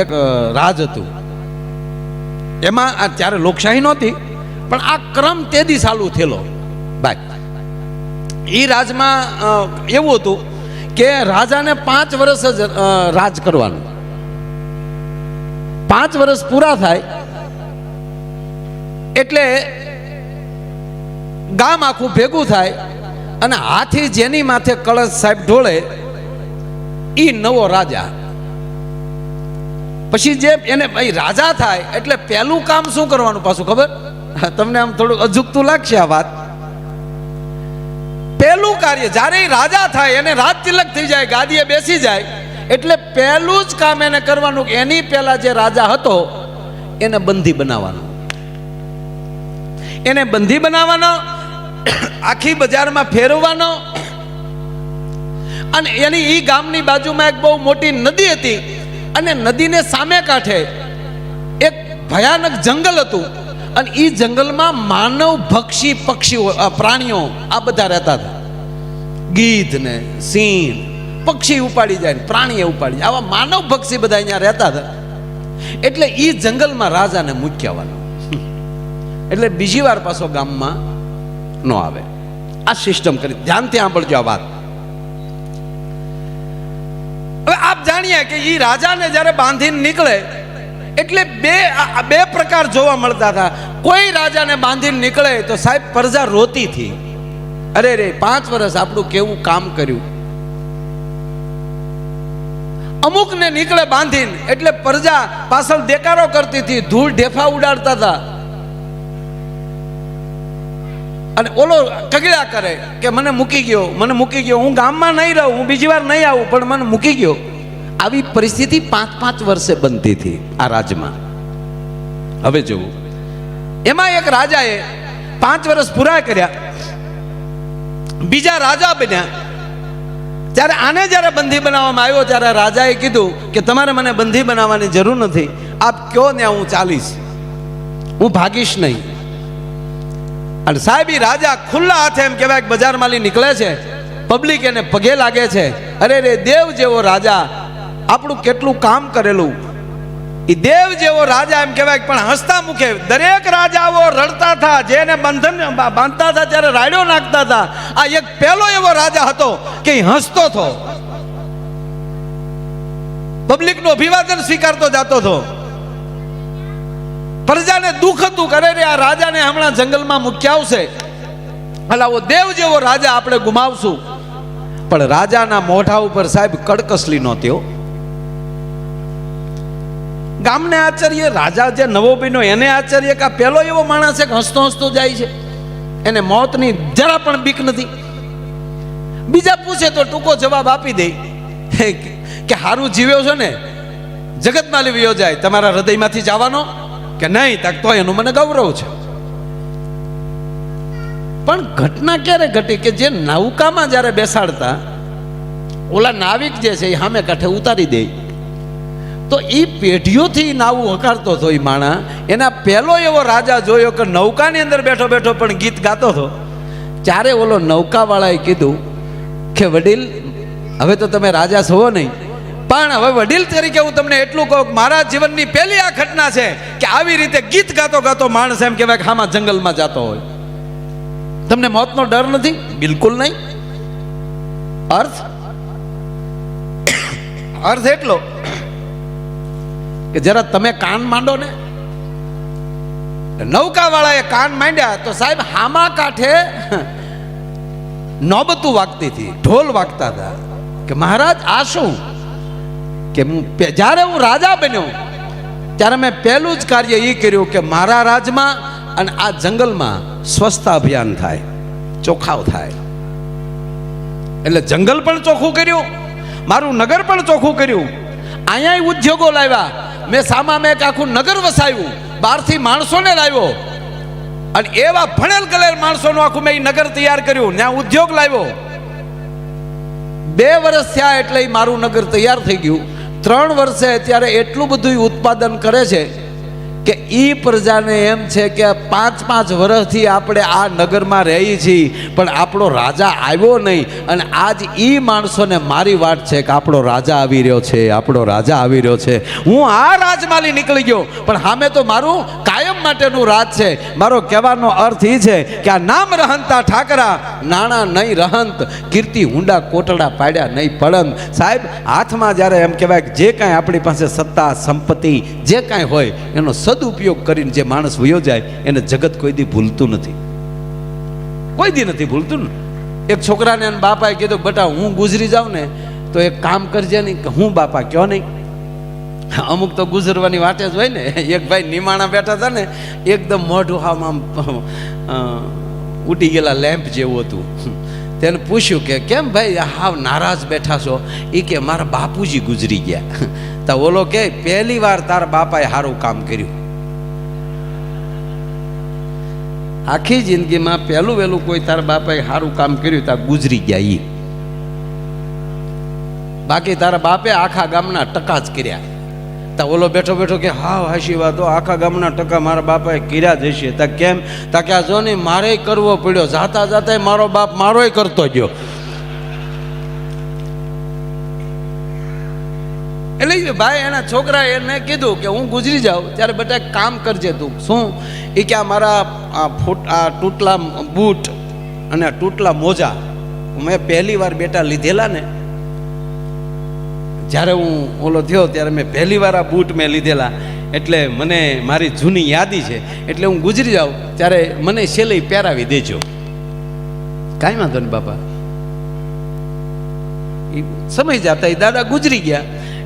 એક રાજ હતું. એમાં આ ત્યારે લોકશાહી નહોતી, પણ આ ક્રમ તેદી ચાલુ થયેલો. બાય. એ રાજમાં એવું હતું કે રાજાને પાંચ વર્ષ જ રાજ કરવાનું. પાંચ વર્ષ પૂરા થાય, એટલે ગામ આખું ભેગું થાય, અને હાથી જેની માથે કળશ સાહેબ ઢોળે એ નવો રાજા. પછી જે એને ભાઈ રાજા થાય, એટલે પહેલું કામ શું કરવાનું પાછું ખબર? તમને આમ થોડું અજુકતું લાગશે આ વાત. પહેલું કાર્ય, જ્યારે રાજા થાય, એને રાજ તિલક થઈ જાય, ગાદીએ બેસી જાય, એટલે પહેલું જ કામ એને કરવાનું કે એની પહેલા જે રાજા હતો, એને બંધી બનાવવાનો. એને બંધી બનાવવાનો, આખી બજારમાં ફેરવવાનો. અને એની ઈ ગામની બાજુમાં એક બહુ મોટી નદી હતી અને નદીને સામે કાંઠે એક ભયાનક જંગલ હતું. અને એ જંગલમાં માનવ, ભક્ષી, પક્ષીઓ પ્રાણીઓ આ બધા રહેતા હતા. ગીધ ને સિંહ, પક્ષી ઉપાડી જાય પ્રાણીએ ઉપાડી જાય. આવા માનવ, ભક્ષી બધા અહીંયા રહેતા હતા. એટલે એ જંગલમાં રાજાને મૂક્યાવાનો એટલે બીજી વાર પાછો ગામમાં ન આવે. આ સિસ્ટમ કરી. ધ્યાનથી સાંભળજો આ વાત હવે આપ જાણીએ કે એ રાજાને જ્યારે બાંધીને નીકળે, એટલે બે બે પ્રકાર જોવા મળતા હતા. કોઈ રાજાને બાંધીને નીકળે તો સાહેબ પ્રજા રોતી હતી. અરે રે, પાંચ વર્ષ આપણું કેવું કામ કર્યું? અમુકને નીકળે બાંધીને, એટલે પ્રજા પાછળ દેકારો કરતી હતી, ધૂળ ઢેફા ઉડાડતા હતા. અને ઓલો કગળ્યા કરે કે, મને મૂકી ગયો, મને મૂકી ગયો, હું ગામમાં નહીં રહું, હું બીજી વાર નહીં આવું, પણ મને મૂકી ગયો. આવી પરિસ્થિતિ પાંચ પાંચ વર્ષે બનતી હતી આ રાજમાં. હવે જોવું. એમાં એક રાજાએ પાંચ વર્ષ પૂરા કર્યા. બીજા રાજા બન્યા. ત્યારે આને જ્યારે બંધી બનાવવામાં આવ્યો, ત્યારે રાજાએ કીધું કે તમારે મને બંધી બનાવવાની જરૂર નથી. આપ કયો ને હું ચાલીશ. હું ભાગીશ નહીં. અને સાહેબ રાજા ખુલ્લા હાથે એમ કહેવાય બજારમાંથી નીકળે છે. પબ્લિક એને પગે લાગે છે. અરે રે, દેવ જેવો રાજા આપણું કેટલું કામ કરેલું. એ દેવ જેવો રાજા એમ કહેવાય પણ હસતા મુખે દરેક રાજાઓ રડતા હતા, જેને બંધન બાંધતા હતા ત્યારે રાડ્યો નાખતા હતા, આ એક પહેલો એવો રાજા હતો કે હસતો હતો. પબ્લિકનું અભિવાદન સ્વીકારતો જતો હતો. પ્રજાને દુઃખ હતું કરે રે, આ રાજાને હમણાં જંગલમાં મૂક્યા આવશે. આવો દેવ જેવો રાજા આપણે ગુમાવશું. પણ રાજાના મોઢા ઉપર સાહેબ કડકસલી નહોતી ગામને આચાર્ય, રાજા જે નવો બન્યો, એને આચાર્ય કે પેલો એવો માણસ છે કે હસતો હસતો જાય છે. એને મોતની જરા પણ બીક નથી. બીજા પૂછે તો ટૂંકો જવાબ આપી દે. કે હારું જીવ્યો છો ને? જગતમાં લીવ્યો જાય તમારા હૃદયમાંથી જવાનો કે નહીં તક તો એનું મને ગૌરવ છે. પણ ઘટના ક્યારે ઘટી કે જે નૌકામાં જ્યારે બેસાડતા, ઓલા નાવિક જે છે એ સામે કાંઠે ઉતારી દે. તો એ પેઢીઓથી નાવું હકારતો હતો એ માણા. એના પહેલો એવો રાજા જોયો કે નૌકાની અંદર બેઠો બેઠો પણ ગીત ગાતો હતો. ત્યારે ઓલો નૌકાવાળાએ કીધું કે વડીલ, હવે તો તમે રાજા છો નહીં. પણ હવે વડીલ તરીકે હું તમને એટલું કહું મારા જીવનની પહેલી આ ઘટના છે કે આવી રીતે ગીત ગાતો ગાતો માણસ એમ કહેવાય કે હામાં જંગલમાં જતો હોય. તમને મોતનો ડર નથી? બિલકુલ નહીં. અર્થ? અર્થ એટલો કે જરા તમે કાન માંડો ને? નૌકાવાળાએ કાન માંડ્યા તો સાહેબ હામા કાંઠે નોબતું વાગતી હતી, ઢોલ વાગતા હતા. કે મહારાજ, આ શું? કે હું જ્યારે હું રાજા બન્યો, ત્યારે મેં પહેલું જ કાર્ય એ કર્યું કે મારા રાજમાં અને આ જંગલમાં સ્વચ્છતા અભિયાન થાય ચોખાવ થાય. એટલે જંગલ પણ ચોખ્ખું કર્યું, મારું નગર પણ ચોખ્ખું કર્યું. અહીંયા ઉદ્યોગો લાવ્યા મેં સામા મેં એક આખું નગર વસાવ્યું. બહારથી માણસોને લાવ્યો. અને એવા ભણેલ ગલેલ માણસોનું આખું મેં નગર તૈયાર કર્યું. ત્યાં ઉદ્યોગ લાવ્યો. બે વર્ષ થયા એટલે મારું નગર તૈયાર થઈ ગયું. ત્રણ વર્ષે અત્યારે એટલું બધું ઉત્પાદન કરે છે કે એ પ્રજાને એમ છે કે પાંચ પાંચ વર્ષથી આપણે આ નગરમાં રહીએ છીએ પણ આપણો રાજા આવ્યો નહીં. અને આજ એ માણસોને મારી વાત છે કે આપણો રાજા આવી રહ્યો છે, આપણો રાજા આવી રહ્યો છે. હું આ રાજમાલી નીકળી ગયો, પણ સામે તો મારું કાયમ માટેનું રાજ છે. મારો કહેવાનો અર્થ એ છે કે આ નામ રહંતા ઠાકરા નાણાં નહીં રહંત, કીર્તિ હુંડા કોટડા પાડ્યા નહીં પડંત સાહેબ, હાથમાં જ્યારે એમ કહેવાય કે જે કાંઈ આપણી પાસે સત્તા, સંપત્તિ, જે કાંઈ હોય, એનો સદુપયોગ કરીને જે માણસ વયો જાય એને જગત કોઈ દી ભૂલતું નથી. કોઈ દી નથી ભૂલતું ને. એક છોકરાને એના બાપાએ કીધું, બેટા, હું ગુજરી જાઉં ને, તો એક કામ કરજે નહીં. કે, હું બાપા, કયો નહીં? અમુક તો ગુજરવાની વાટે જ હોય ને. એક ભાઈ નિમાણા બેઠા હતા ને, એકદમ મોઢું આમ આમ ઉડી ગયેલા લેમ્પ જેવું હતું. તેને પૂછ્યું કે, કેમ ભાઈ હાવ નારાજ બેઠા છો? એ કે, મારા બાપુજી ગુજરી ગયા. તો ઓલો કે, પહેલી વાર તારા બાપાએ સારું કામ કર્યું. આખી જિંદગીમાં પહેલું વહેલું કોઈ તારા બાપાએ સારું કામ કર્યું તા ગુજરી ગયા એ બાકી તારા બાપે આખા ગામના ટકા જ કર્યા. તા ઓલો બેઠો બેઠો કે હા હાશી વાતો, આખા ગામના ટકા મારા બાપાએ કિર્યા જશે તા કેમ? તા કે, આ જો ને મારે કરવો પડ્યો, જાતા જાતા મારો બાપ મારોય કરતો ગયો. એટલે ભાઈ એના છોકરા એને કીધું કે, હું ગુજરી જાઉં, ત્યારે બેટા કામ કરજે તું. શું? એ કે મારા આ ફૂટ, આ તૂટલા બૂટ અને તૂટલા મોજા મેં પહેલી વાર બેટા લીધેલા ને જ્યારે હું ઓલો થયો ત્યારે મેં પહેલી વાર આ બૂટ મેં લીધેલા. એટલે મને મારી જૂની યાદી છે. એટલે હું ગુજરી જાઉં, ત્યારે મને સેલઈ પહેરાવી દેજો. કાંઈ વાંધો નહીં બાપા. એ સમય જતા એ દાદા ગુજરી ગયા.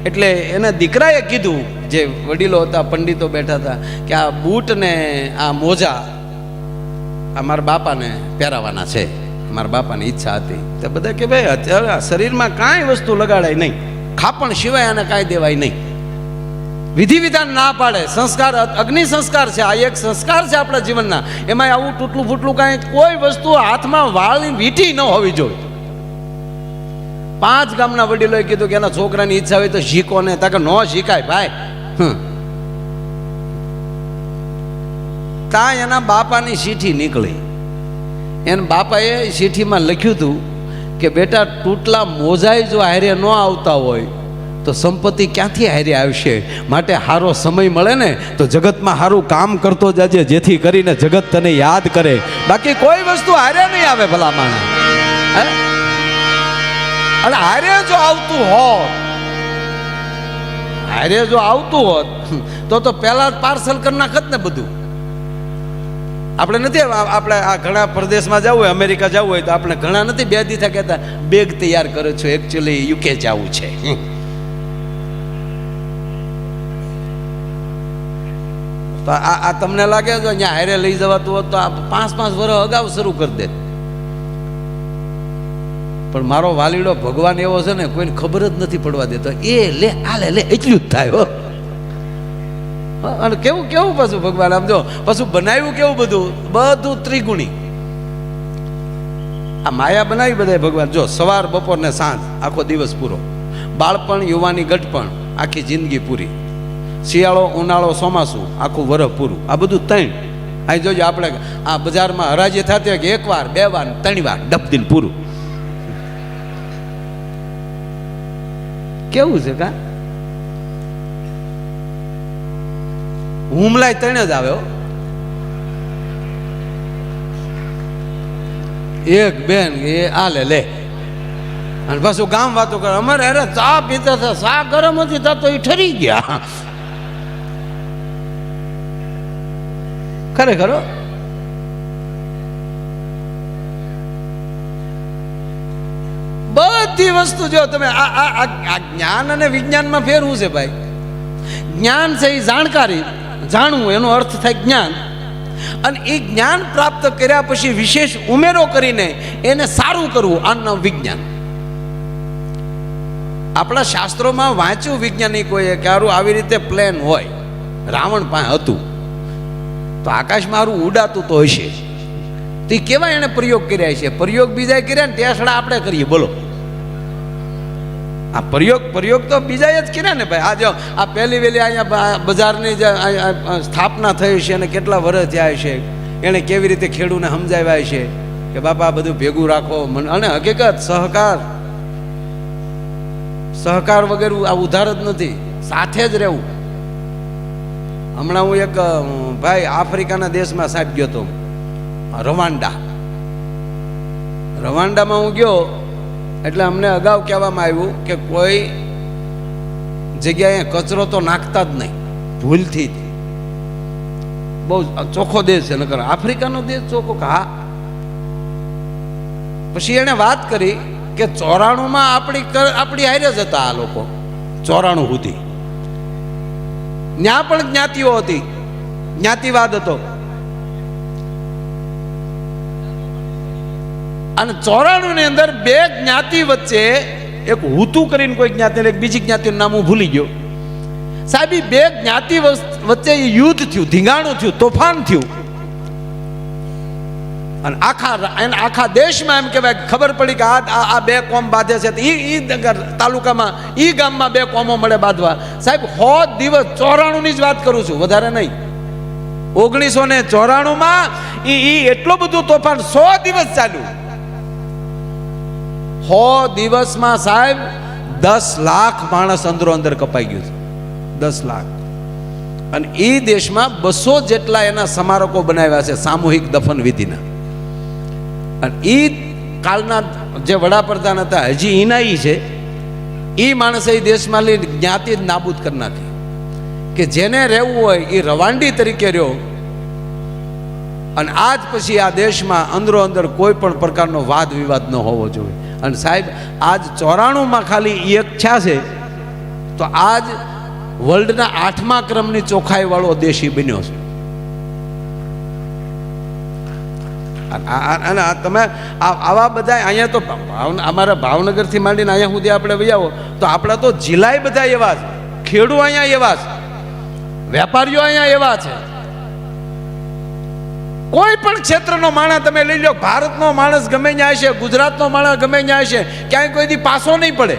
એટલે એના દીકરાએ કીધું, જે વડીલો હતા, પંડિતો બેઠા હતા, કે આ બૂટ ને આ મોજા આ મારા બાપાને પહેરાવાના છે. મારા બાપાની ઈચ્છા હતી. તો બધા કે ભાઈ, અત્યારે શરીરમાં કાંઈ વસ્તુ લગાડાય નહીં. ખાપણ સિવાય આને કાંઈ દેવાય નહીં. વિધિ વિધાન ના પાડે. સંસ્કાર અગ્નિ સંસ્કાર છે. આ એક સંસ્કાર છે આપણા જીવનના. એમાં આવું તૂટલું ફૂટલું કાંઈ કોઈ વસ્તુ હાથમાં વાળની વીટી ન હોવી જોઈએ. પાંચ ગામના વડીલોએ કીધું કે એના છોકરાની ઈચ્છા હોય તો શીખો ને. તાકે ન શીખાય ભાઈ. તા એના બાપાની ચીઠી નીકળી. એના બાપાએ ચીઠીમાં લખ્યું હતું કે બેટા, તૂટલા મોજાય જો હારે ન આવતા હોય, તો સંપત્તિ ક્યાંથી હારે આવશે? માટે સારો સમય મળે ને, તો જગતમાં સારું કામ કરતો જાજે, જેથી કરીને જગત તને યાદ કરે. બાકી કોઈ વસ્તુ હારે નહીં આવે ભલા માણા અને હારે જો આવતું હોત, હારે જો આવતું હોત, તો તો પહેલા જ પાર્સલ કરી નાખત ને બધું. આપણે નથી આપણે આ ઘણા પ્રદેશમાં જવું હોય અમેરિકા જવું હોય તો આપણે ઘણા નથી બે દીથા કહેતા બેગ તૈયાર કરો છો એકચ્યુઅલી યુકે જવું છે. તો આ આ તમને લાગે છે અહીંયા હારે લઈ જવાતું હોત તો આ પાંચ પાંચ વર્ષ અગાઉ શરૂ કરી દે પણ મારો વાલીડો ભગવાન એવો છે ને કોઈને ખબર જ નથી પડવા દેતો. એ લે આ લે એટલું જ થાય હા, અને કેવું કેવું પાછું ભગવાન આમ જો, પાછું બનાવ્યું કેવું બધું? બધું ત્રિગુણી. આ માયા બનાવી બધાય ભગવાન. જો, સવાર, બપોર ને સાંજ, આખો દિવસ પૂરો. બાળપણ, યુવાની ગઢપણ, આખી જિંદગી પૂરી. શિયાળો, ઉનાળો, ચોમાસું, આખું વરસ પૂરું. આ બધું ત્રણ. અહીં જોજો આપણે આ બજારમાં હરાજી થતી હોય કે એક વાર બે વાર, ત્રણ વાર ડબદીન પૂરું. કેવું છે કા? હુમલાય ત્રણ જ આવ્યો એક બેન એ આ લે. લે અને પાછું ગામ વાતો કરે, અમારે અરે ચા પીતા હતા ચા ગરમ હતી, તા એ ઠરી ગયા. ખરેખર. બધી વસ્તુ જો તમે આ, આ- આ જ્ઞાન અને વિજ્ઞાનમાં ફેરવું છે ભાઈ. જ્ઞાન છે એ જાણકારી. જાણવું, એનો અર્થ થાય જ્ઞાન. અને એ જ્ઞાન પ્રાપ્ત કર્યા પછી વિશેષ ઉમેરો કરીને એને સારું કરવું, આનું નામ વિજ્ઞાન. આપણા શાસ્ત્રોમાં વાંચ્યું વૈજ્ઞાનિકોએ કે આરું આવી રીતે પ્લેન હોય, રાવણ પાસે હતું, તો આકાશમાં આરું ઉડાતું તો હશે તે કેવા એને પ્રયોગ કર્યા છે? પ્રયોગ બીજા કર્યા ને ટેસડા આપણે કરીએ, બોલો. આ પ્રયોગ પ્રયોગ તો બીજાએ જ કર્યા ને ભાઈ. આ જો, આ પહેલી વેલી અહીંયા બજારની જે સ્થાપના થઈ છે અને કેટલા વર્ષ થયા છે, એણે કેવી રીતે ખેડૂને સમજાવ્યા છે કે બાપા બધું ભેગું રાખો. મને, અને હકીકત, સહકાર. સહકાર વગર આ ઉધાર જ નથી. સાથે જ રહેવું. હમણાં હું એક ભાઈ આફ્રિકાના દેશમાં સાહેબ ગયો હતો રવાંડા. રવાંડામાં હું ગયો એટલે અમને અગાઉ કહેવામાં આવ્યું કે કોઈ જગ્યાએ કચરો તો નાખતા જ નહીં. ભૂલથી. બહુ ચોખ્ખો દેશ છે, નકર આફ્રિકાનો દેશ ચોખ્ખો હા. પછી એણે વાત કરી કે ચોરાણુંમાં આપણી આપણી હારે જ હતા આ લોકો. ચોરાણું સુધી. ત્યાં પણ જ્ઞાતિઓ હતી. જ્ઞાતિવાદ હતો. અને ચોરાણુંની અંદર બે જ્ઞાતિ વચ્ચે એક હુતુ કરીને કોઈ જ્ઞાતિ એક બીજી જ્ઞાતિનું નામ હું ભૂલી ગયો. સાહેબ બે જ્ઞાતિ વચ્ચે યુદ્ધ થયું, ધીંગાણું થયું, તોફાન થયું. અને આખા એને આખા દેશમાં એમ કહેવાય ખબર પડી કે આ, આ- બે કોમ બાંધે છે. ઈ ઈ તાલુકામાં, ઈ ગામમાં બે કોમો મળે બાંધવા. સાહેબ સો દિવસ ચોરાણુંની જ વાત કરું છું, વધારે નહીં. ઓગણીસો ને ચોરાણુંમાં એ એટલું બધું તોફાન સો દિવસ ચાલ્યું. સો દિવસમાં સાહેબ, દસ લાખ માણસ અંદરો અંદર કપાઈ ગયું છે. દસ લાખ. અને એ દેશમાં બસો જેટલા એના સ્મારકો બનાવ્યા છે સામૂહિક દફન વિધિના. અને એ કાલના જે વડાપ્રધાન હતા, હજી એના છે એ માણસે એ દેશમાં લઈ જ્ઞાતિ જ નાબૂદ કરી નાખી. કે જેને રહેવું હોય એ રવાંડી તરીકે રહ્યો. અને આજ પછી આ દેશમાં અંદરો અંદર કોઈ પણ પ્રકારનો વાદ વિવાદ ન હોવો જોઈએ. અને સાહેબ, આજ ચોરાણુંમાં ખાલી એક છા છે, તો આજ વર્લ્ડના આઠમા ક્રમની ચોખાઈવાળો દેશી બન્યો છે. અને તમે આવા બધા અહીંયા તો અમારા ભાવનગરથી માંડીને અહીંયા સુધી આપણે વૈયાવો તો આપણા તો જિલ્લાય બધા એવા છે, ખેડૂ અહીંયા એવા છે, વેપારીઓ અહીંયા એવા છે. કોઈ પણ ક્ષેત્રનો માણસ તમે લઈ લો, ભારતનો માણસ ગમે ત્યાં છે ગુજરાતનો માણસ ગમે ત્યાં છે ક્યાંય કોઈથી પાસો નહીં પડે.